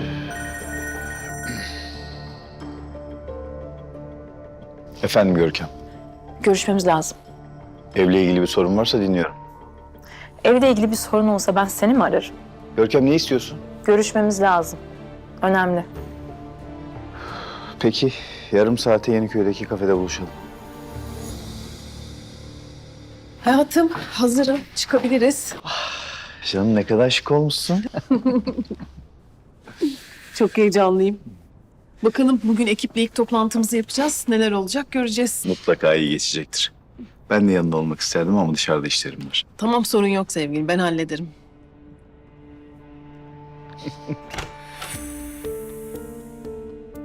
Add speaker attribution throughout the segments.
Speaker 1: Ee, Efendim Görkem.
Speaker 2: Görüşmemiz lazım.
Speaker 1: Evle ilgili bir sorun varsa dinliyorum.
Speaker 2: Evle ilgili bir sorun olsa ben seni mi ararım?
Speaker 1: Görkem ne istiyorsun?
Speaker 2: Görüşmemiz lazım. Önemli.
Speaker 1: Peki yarım saate Yeniköy'deki kafede buluşalım.
Speaker 3: Hayatım hazırım. Çıkabiliriz.
Speaker 1: Ah, canım ne kadar şık olmuşsun.
Speaker 3: Çok heyecanlıyım. Bakalım bugün ekiple ilk toplantımızı yapacağız. Neler olacak göreceğiz.
Speaker 1: Mutlaka iyi geçecektir. Ben de yanında olmak isterdim ama dışarıda işlerim var.
Speaker 3: Tamam sorun yok sevgilim ben hallederim.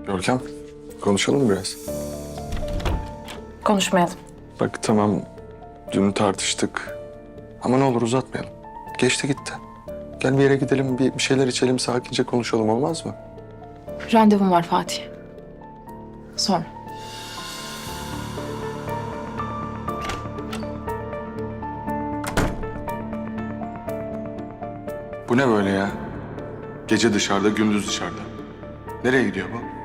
Speaker 4: Görkem, konuşalım mı biraz?
Speaker 2: Konuşmayalım.
Speaker 4: Bak tamam, dün tartıştık. Ama ne olur uzatmayalım. Geçti gitti. Gel bir yere gidelim, bir, bir şeyler içelim, sakince konuşalım olmaz mı?
Speaker 2: Randevum var Fatih. Sonra.
Speaker 4: Bu ne böyle ya? Gece dışarıda, gündüz dışarıda. Nereye gidiyor bu?